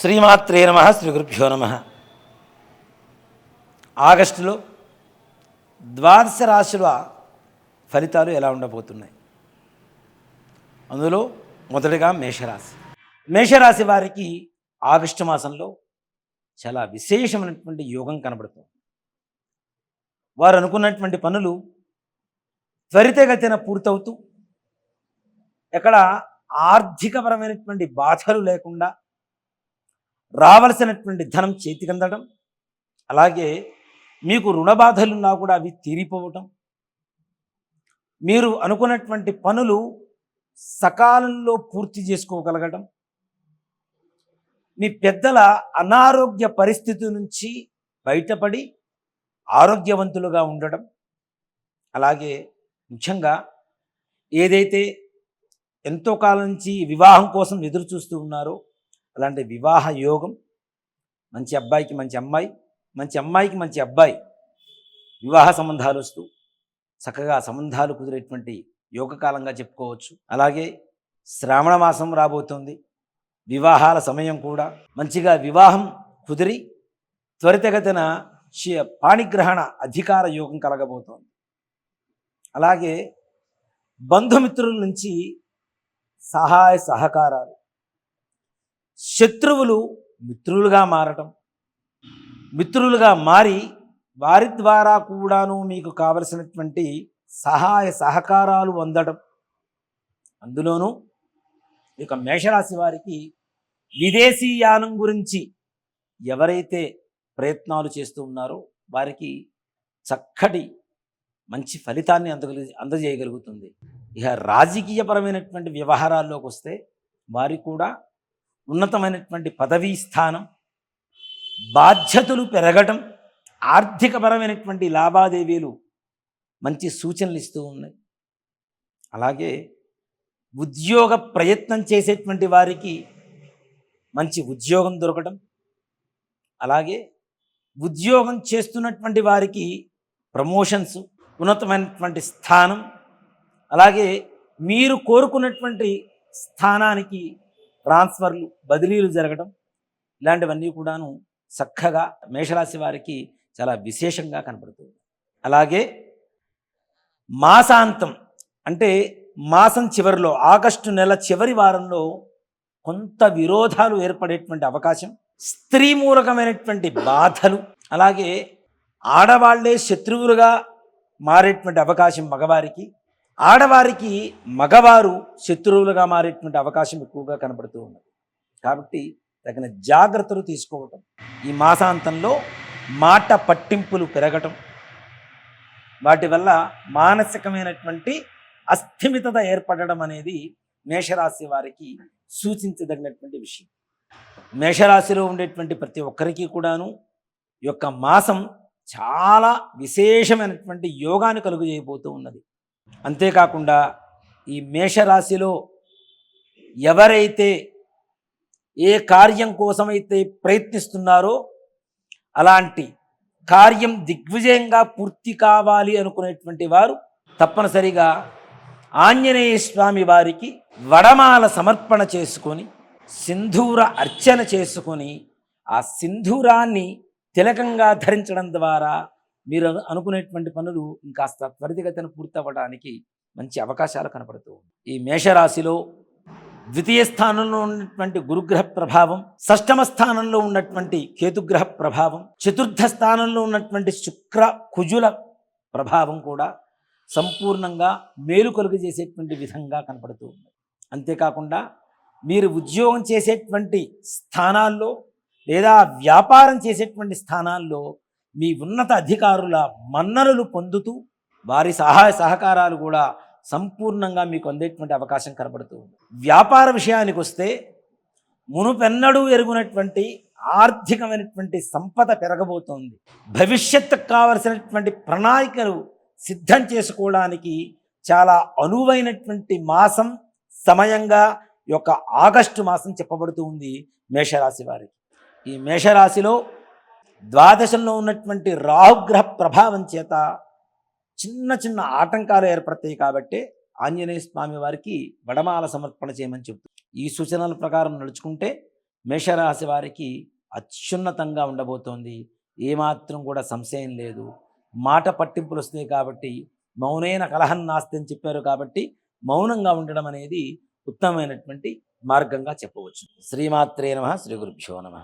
శ్రీమాత్రే నమ శ్రీ గురుభ్యో నమ. ఆగస్టులో ద్వాదశ రాశుల ఫలితాలు ఎలా ఉండబోతున్నాయి? అందులో మొదటిగా మేషరాశి. మేషరాశి వారికి ఆగస్టు మాసంలో చాలా విశేషమైనటువంటి యోగం కనబడుతుంది. వారు అనుకున్నటువంటి పనులు త్వరితగతిన పూర్తవుతూ ఎక్కడ ఆర్థికపరమైనటువంటి బాధలు లేకుండా రావలసినటువంటి ధనం చేతికందడం అలాగే మీకు రుణ బాధలున్నా కూడా అవి తీరిపోవటం మీరు అనుకున్నటువంటి పనులు సకాలంలో పూర్తి చేసుకోగలగడం మీ పెద్దల అనారోగ్య పరిస్థితి నుంచి బయటపడి ఆరోగ్యవంతులుగా ఉండడం అలాగే ముఖ్యంగా ఏదైతే ఎంతో కాలం నుంచి వివాహం కోసం ఎదురు చూస్తూ ఉన్నారో అలాంటి వివాహ యోగం. మంచి అబ్బాయికి మంచి అమ్మాయి మంచి అమ్మాయికి మంచి అబ్బాయి. వివాహ సంబంధాలు వస్తూ చక్కగా సంబంధాలు కుదిరేటువంటి యోగకాలంగా చెప్పుకోవచ్చు. అలాగే శ్రావణ మాసం రాబోతుంది. వివాహాల సమయం కూడా మంచిగా వివాహం కుదిరి త్వరితగతిన శి- పాణిగ్రహణ అధికార యోగం కలగబోతోంది. అలాగే బంధుమిత్రుల నుంచి సహాయ సహకారాలు శత్రువులు మిత్రులుగా మారటం. మిత్రులుగా మారి వారి ద్వారా కూడాను మీకు కావలసినటువంటి సహాయ సహకారాలు అందడం అందులోనూ ఇక మేషరాశి వారికి విదేశీయానం గురించి ఎవరైతే ప్రయత్నాలు చేస్తూ ఉన్నారో వారికి చక్కటి మంచి ఫలితాన్ని అందగలి అందజేయగలుగుతుంది. ఇక రాజకీయపరమైనటువంటి వ్యవహారాల్లోకి వస్తే వారికి కూడా ఉన్నతమైనటువంటి పదవీ స్థానం బాధ్యతలు పెరగటం ఆర్థికపరమైనటువంటి లావాదేవీలు మంచి సూచనలు ఇస్తూ ఉన్నాయి. అలాగే ఉద్యోగ ప్రయత్నం చేసేటువంటి వారికి మంచి ఉద్యోగం దొరకటం అలాగే ఉద్యోగం చేస్తున్నటువంటి వారికి ప్రమోషన్స్ ఉన్నతమైనటువంటి స్థానం అలాగే మీరు కోరుకున్నటువంటి స్థానానికి ట్రాన్స్ఫర్లు బదిలీలు జరగడం ఇలాంటివన్నీ కూడాను చక్కగా మేషరాశి వారికి చాలా విశేషంగా కనపడుతుంది అలాగే మాసాంతం అంటే మాసం చివరిలో ఆగస్టు నెల చివరి వారంలో కొంత విరోధాలు ఏర్పడేటువంటి అవకాశం స్త్రీ మూలకమైనటువంటి బాధలు అలాగే ఆడవాళ్ళే శత్రువులుగా మారేటువంటి అవకాశం మగవారికి ఆడవారికి మగవారు శత్రువులుగా మారేటువంటి అవకాశం ఎక్కువగా కనబడుతూ ఉన్నది. కాబట్టి తగిన జాగ్రత్తలు తీసుకోవటం ఈ మాసాంతంలో మాట పట్టింపులు పెరగటం వాటి వల్ల మానసికమైనటువంటి అస్థిమితత ఏర్పడడం అనేది మేషరాశి వారికి సూచించదగినటువంటి విషయం. మేషరాశిలో ఉండేటువంటి ప్రతి ఒక్కరికి కూడాను ఈ యొక్క మాసం చాలా విశేషమైనటువంటి యోగాన్ని కలుగజేయబోతూ ఉన్నది. అంతేకాకుండా ఈ మేషరాశిలో ఎవరైతే ఏ కార్యం కోసమైతే ప్రయత్నిస్తున్నారో అలాంటి కార్యం దిగ్విజయంగా పూర్తి కావాలి అనుకునేటువంటి వారు తప్పనిసరిగా ఆంజనేయ స్వామి వారికి వడమాల సమర్పణ చేసుకొని సింధూర అర్చన చేసుకొని ఆ సింధూరాన్ని తిలకంగా ధరించడం ద్వారా మీరు అనుకునేటువంటి పనులు ఇంకాస్త త్వరితగతిన పూర్తవ్వడానికి మంచి అవకాశాలు కనపడుతూ ఈ మేషరాశిలో ద్వితీయ స్థానంలో ఉన్నటువంటి గురుగ్రహ ప్రభావం షష్టమ స్థానంలో ఉన్నటువంటి కేతుగ్రహ ప్రభావం చతుర్థ స్థానంలో ఉన్నటువంటి శుక్ర కుజుల ప్రభావం కూడా సంపూర్ణంగా మేలు కలుగజేసేటువంటి విధంగా కనపడుతూ ఉంది అంతేకాకుండా మీరు ఉద్యోగం చేసేటువంటి స్థానాల్లో లేదా వ్యాపారం చేసేటువంటి స్థానాల్లో మీ ఉన్నత అధికారుల మన్ననలు పొందుతూ వారి సహాయ సహకారాలు కూడా సంపూర్ణంగా మీకు అందేటువంటి అవకాశం కనబడుతూ ఉంది. వ్యాపార విషయానికి వస్తే మునుపెన్నడూ ఎరుగునటువంటి ఆర్థికమైనటువంటి సంపద పెరగబోతోంది. భవిష్యత్తుకు కావలసినటువంటి ప్రణాళికలు సిద్ధం చేసుకోవడానికి చాలా అనువైనటువంటి మాసం సమయంగా యొక్క ఆగస్టు మాసం చెప్పబడుతూ ఉంది మేషరాశి వారికి. ఈ మేషరాశిలో ద్వాదశంలో ఉన్నటువంటి రాహుగ్రహ ప్రభావం చేత చిన్న చిన్న ఆటంకాలు ఏర్పడతాయి కాబట్టి ఆంజనేయ స్వామి వారికి వడమాల సమర్పణ చేయమని చెబుతుంది. ఈ సూచనల ప్రకారం నడుచుకుంటే మేషరాశి వారికి అత్యున్నతంగా ఉండబోతోంది. ఏమాత్రం కూడా సంశయం లేదు. మాట పట్టింపులు వస్తాయి కాబట్టి మౌనైన కలహం నాస్తి అని చెప్పారు కాబట్టి మౌనంగా ఉండడం అనేది ఉత్తమమైనటువంటి మార్గంగా చెప్పవచ్చు. శ్రీమాత్రే నమ శ్రీ గురుభ్యో నమ.